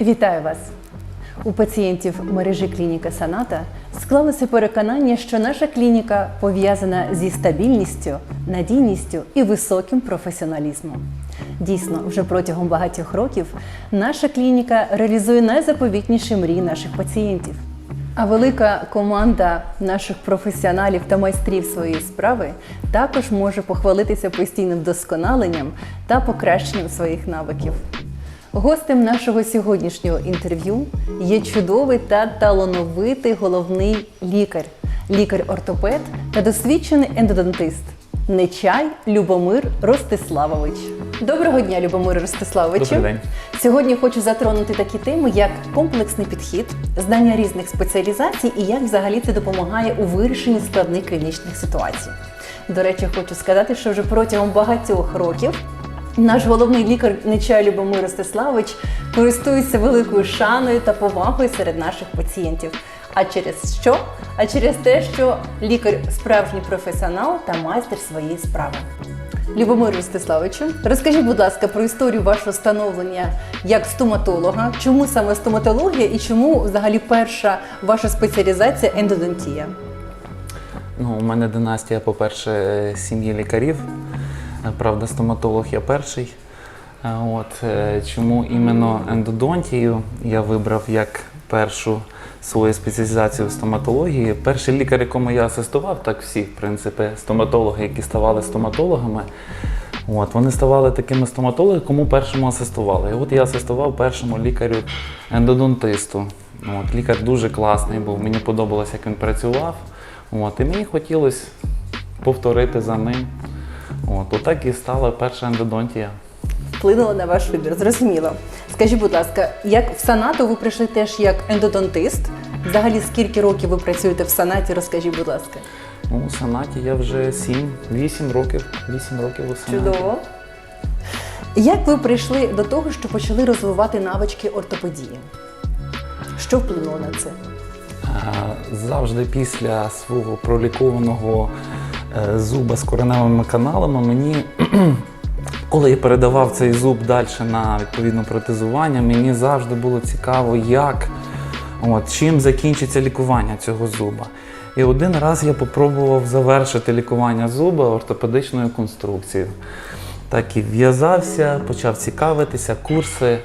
Вітаю вас! У пацієнтів мережі клініка Саната склалося переконання, що наша клініка пов'язана зі стабільністю, надійністю і високим професіоналізмом. Дійсно, вже протягом багатьох років наша клініка реалізує найзаповітніші мрії наших пацієнтів. А велика команда наших професіоналів та майстрів своєї справи також може похвалитися постійним вдосконаленням та покращенням своїх навиків. Гостем нашого сьогоднішнього інтерв'ю є чудовий та талановитий головний лікар, лікар-ортопед та досвідчений ендодонтист. Нечай Любомир Ростиславович. Доброго дня, Любомир Ростиславовичу. Добрий день. Сьогодні хочу затронути такі теми, як комплексний підхід, знання різних спеціалізацій і як взагалі це допомагає у вирішенні складних клінічних ситуацій. До речі, хочу сказати, що вже протягом багатьох років наш головний лікар Нечай Любомир Ростиславович користується великою шаною та повагою серед наших пацієнтів. А через що? А через те, що лікар справжній професіонал та майстер своєї справи. Любомир Ростиславовичу, розкажіть, будь ласка, про історію вашого становлення як стоматолога. Чому саме стоматологія і чому взагалі перша ваша спеціалізація ендодонтія? Ну, у мене династія, по-перше, сім'ї лікарів. Е, Правда, стоматолог я перший. Е, От, е, чому іменно ендодонтію я вибрав як першу свою спеціалізацію в стоматології. Перший лікар, якому я асистував, так всі, в принципі, стоматологи, які ставали стоматологами. От, вони ставали такими стоматологами, кому першому асистували. І от я асистував першому лікарю ендодонтисту. От, лікар дуже класний був, мені подобалося, як він працював. От, і мені хотілося повторити за ним. От, отак і стала перша ендодонтія. Вплинуло на ваш вибір, зрозуміло. Скажіть, будь ласка, як в санату ви прийшли теж як ендодонтист? Взагалі, скільки років ви працюєте в санаті? Розкажіть, будь ласка. Ну, у санаті я вже 7-8 років. 8 років у санаті. Чудово. Як ви прийшли до того, що почали розвивати навички ортопедії? Що вплинуло на це? Завжди після свого пролікованого зуба з кореневими каналами мені, коли я передавав цей зуб далі на відповідне протезування, мені завжди було цікаво, як, от, чим закінчиться лікування цього зуба. І один раз я попробував завершити лікування зуба ортопедичною конструкцією. Так і в'язався, почав цікавитися, курси.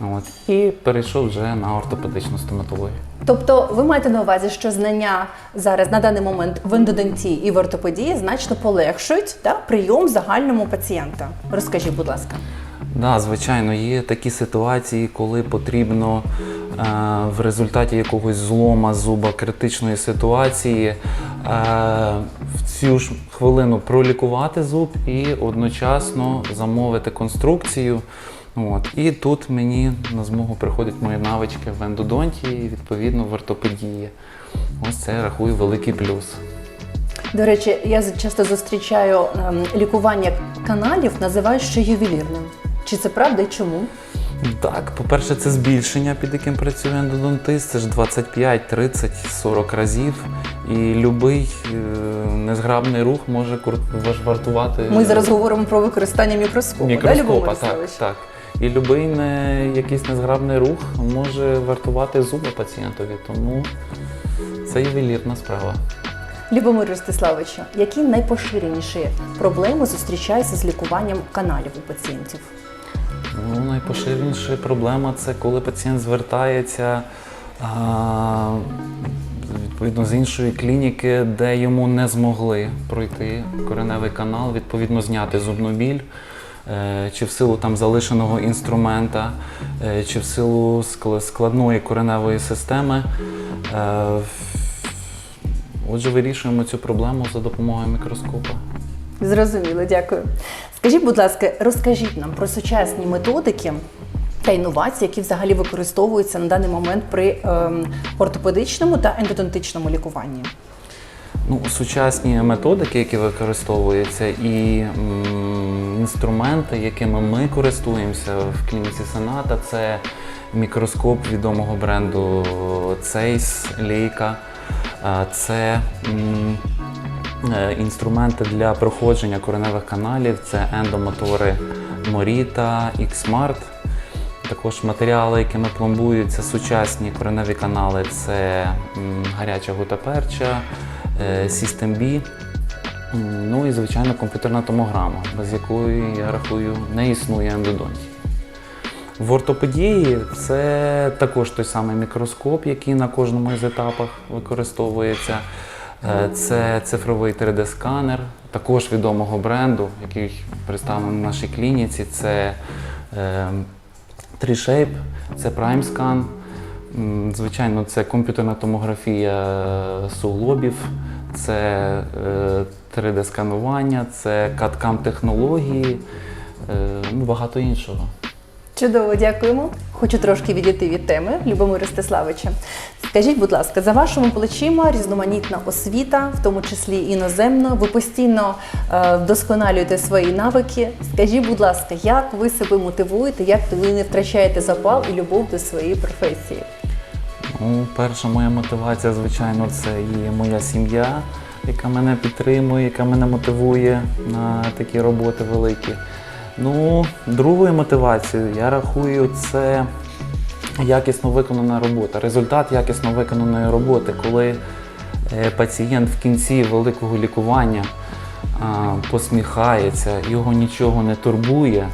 От, і перейшов вже на ортопедичну стоматологію. Тобто, ви маєте на увазі, що знання зараз на даний момент в ендодонтії і в ортопедії значно полегшують та прийом загальному пацієнта. Розкажіть, будь ласка. Да, звичайно, є такі ситуації, коли потрібно е, в результаті якогось злома зуба критичної ситуації е, в цю ж хвилину пролікувати зуб і одночасно замовити конструкцію. От. І тут мені на змогу приходять мої навички в ендодонтії, відповідно в ортопедії. Ось це рахую великий плюс. До речі, я часто зустрічаю ем, лікування каналів, називають ще ювелірним. Чи це правда і чому? Так, по-перше, це збільшення, під яким працює ендодонтист. Це ж 25, 30, 40 разів. І будь-який незграбний рух може вартувати Ми зараз говоримо про використання мікроскопу. да, Так, так. І будь-який не, якийсь незграбний рух може вартувати зуби пацієнтові. Тому це ювелірна справа. Любомир Ростиславовичу, які найпоширеніші проблеми зустрічаються з лікуванням каналів у пацієнтів? Ну, найпоширеніша проблема це коли пацієнт звертається а, відповідно з іншої клініки, де йому не змогли пройти кореневий канал, відповідно зняти зубну біль. Е, Чи в силу там залишеного інструмента, е, чи в силу складної кореневої системи. Е, Отже, вирішуємо цю проблему за допомогою мікроскопа. Зрозуміло, дякую. Скажіть, будь ласка, розкажіть нам про сучасні методики та інновації, які взагалі використовуються на даний момент при ем, ортопедичному та ендодонтичному лікуванні. Ну, сучасні методики, які використовуються, і інструменти, якими ми користуємося в клініці Сената, це мікроскоп відомого бренду Цейс, Лейка. Це е, інструменти для проходження кореневих каналів, це ендомотори Morita, X-Smart. Також матеріали, якими пломбують, це сучасні кореневі канали, це гаряча гутаперча, е, System B, ну і звичайно комп'ютерна томограма, без якої я рахую не існує ендодонтії. В ортопедії це також той самий мікроскоп, який на кожному із етапах використовується. Е, Це цифровий 3D-сканер, також відомого бренду, який представлений в нашій клініці. Це е, 3Shape, це PrimeScan. Звичайно, це комп'ютерна томографія е, суглобів, це е, 3D-сканування, це CAD-CAM технології, е, ну, багато іншого. Чудово, дякуємо. Хочу трошки відійти від теми, Любомир Ростиславича. Скажіть, будь ласка, за вашими плечима різноманітна освіта, в тому числі іноземна. Ви постійно е, вдосконалюєте свої навики. Скажіть, будь ласка, як ви себе мотивуєте, як ви не втрачаєте запал і любов до своєї професії? Ну, перша моя мотивація, звичайно, це і моя сім'я, яка мене підтримує, яка мене мотивує на такі роботи великі. Ну, другою мотивацією я рахую, це якісно виконана робота. Результат якісно виконаної роботи, коли е, пацієнт в кінці великого лікування посміхається, його нічого не турбує.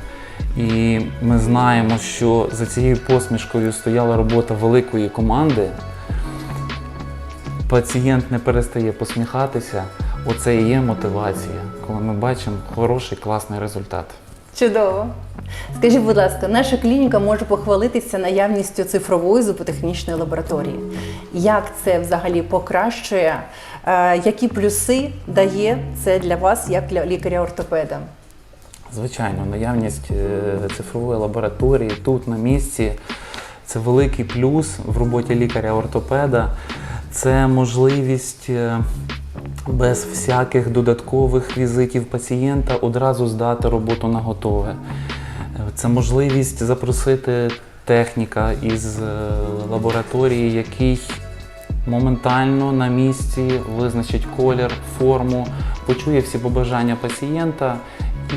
І ми знаємо, що за цією посмішкою стояла робота великої команди. Пацієнт не перестає посміхатися. Оце і є мотивація, коли ми бачимо хороший класний результат. Чудово. Скажіть, будь ласка, наша клініка може похвалитися наявністю цифрової зуботехнічної лабораторії. Як це взагалі покращує? Е, які плюси дає це для вас, як для лікаря-ортопеда? Звичайно, наявність е, цифрової лабораторії тут на місці це великий плюс в роботі лікаря-ортопеда. Це можливість е, без всяких додаткових візитів пацієнта одразу здати роботу на готове. Це можливість запросити техніка із е, лабораторії, який моментально на місці визначить колір, форму, почує всі побажання пацієнта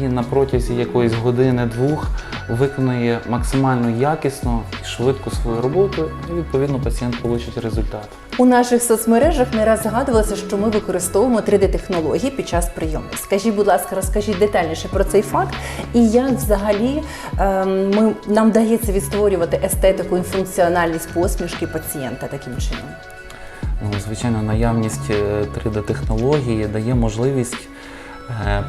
і на протязі якоїсь години-двох виконує максимально якісно і швидко свою роботу, і відповідно пацієнт отримає результат. У наших соцмережах не раз згадувалося, що ми використовуємо 3D-технології під час прийому. Скажіть, будь ласка, розкажіть детальніше про цей факт і як взагалі ем, ми, нам вдається відстворювати естетику і функціональність посмішки пацієнта таким чином. Ну, звичайно, наявність 3D-технології дає можливість е,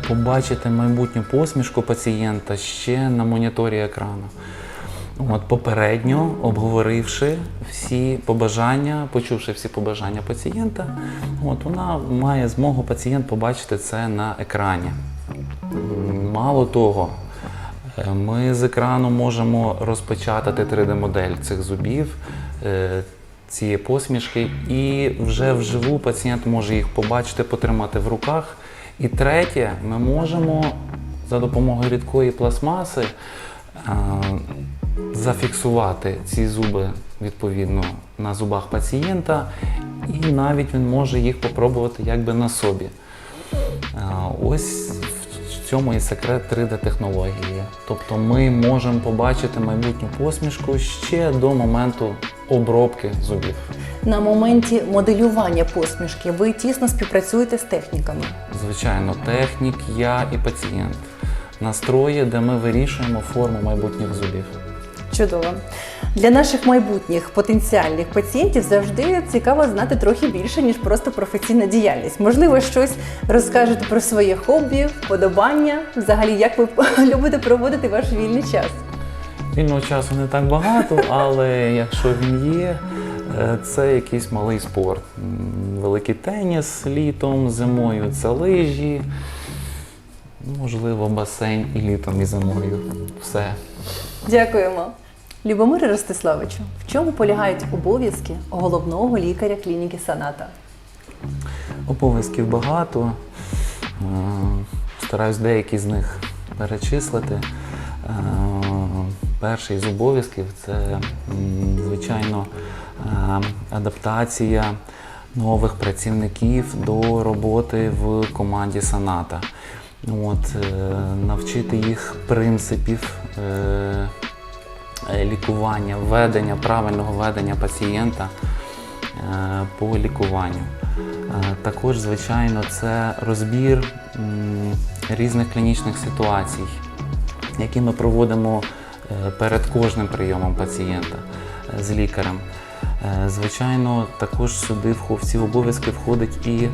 побачити майбутню посмішку пацієнта ще на моніторі екрану. От, попередньо обговоривши всі побажання, почувши всі побажання пацієнта, от, вона має змогу пацієнт побачити це на екрані. Мало того, е, ми з екрану можемо розпечатати 3D-модель цих зубів, е, цієї посмішки, і вже вживу пацієнт може їх побачити, потримати в руках. І третє, ми можемо за допомогою рідкої пластмаси е, зафіксувати ці зуби відповідно на зубах пацієнта, і навіть він може їх попробувати якби на собі. Е, Ось в цьому і секрет 3D-технології. Тобто ми можемо побачити майбутню посмішку ще до моменту обробки зубів. На моменті моделювання посмішки ви тісно співпрацюєте з техніками. Звичайно, технік, я і пацієнт. Настрої, де ми вирішуємо форму майбутніх зубів. Чудово. Для наших майбутніх потенціальних пацієнтів завжди цікаво знати трохи більше, ніж просто професійна діяльність. Можливо, щось розкажете про своє хобі, вподобання, взагалі, як ви любите проводити ваш вільний час. Вільного часу не так багато, але якщо він є, це якийсь малий спорт. Великий теніс літом, зимою це лижі, можливо, басейн і літом, і зимою. Все. Дякуємо. Любомире Ростиславичу, в чому полягають обов'язки головного лікаря клініки Саната? Обов'язків багато. Е, Стараюсь деякі з них перечислити. Е, Перший з обов'язків це, звичайно, е, адаптація нових працівників до роботи в команді Саната. От, е, навчити їх принципів е, е, лікування, ведення, правильного ведення пацієнта е, по лікуванню. Е, Також, звичайно, це розбір різних клінічних ситуацій, які ми проводимо е, перед кожним прийомом пацієнта е, з лікарем. Е, Звичайно, також сюди в ці обов'язки входить і е,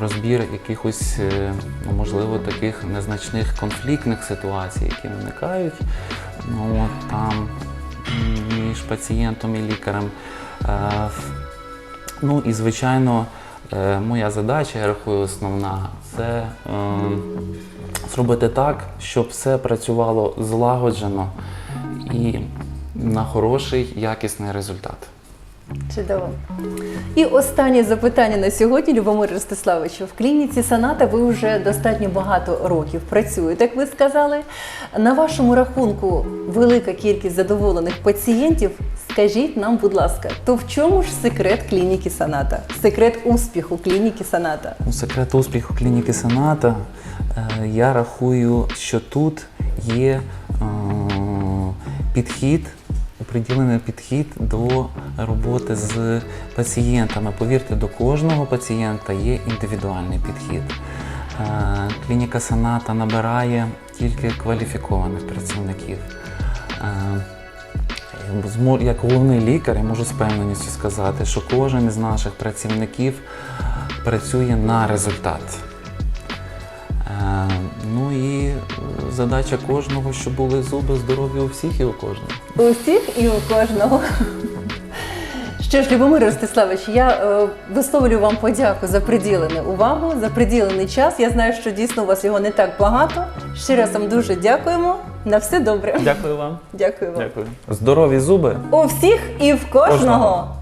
розбір якихось, е, можливо, таких незначних конфліктних ситуацій, які виникають ну, там між пацієнтом і лікарем. Ну і звичайно, моя задача, я рахую, основна це зробити так, щоб все працювало злагоджено і на хороший якісний результат. Чудово. І останнє запитання на сьогодні, Любомир Ростиславовичу. В клініці Саната ви вже достатньо багато років працюєте, як ви сказали. На вашому рахунку велика кількість задоволених пацієнтів. Скажіть нам, будь ласка, то в чому ж секрет клініки Саната? Секрет успіху клініки Саната? Ну, Секрет успіху клініки Саната. е, Я рахую, що тут є е, підхід, приділений підхід до роботи з пацієнтами. Повірте, до кожного пацієнта є індивідуальний підхід. Е, Клініка Саната набирає тільки кваліфікованих працівників. Е, Як головний лікар, я можу з певненістю сказати, що кожен із наших працівників працює на результат. Ну і е, задача кожного, щоб були зуби здорові у всіх і у кожного. У всіх і у кожного. Що ж, Любомир Ростиславович, я е, висловлюю вам подяку за приділену увагу, за приділений час. Я знаю, що дійсно у вас його не так багато. Ще раз вам дуже дякуємо. На все добре. Дякую вам. Дякую вам. Дякую. Здорові зуби. У всіх і в кожного. Кожного.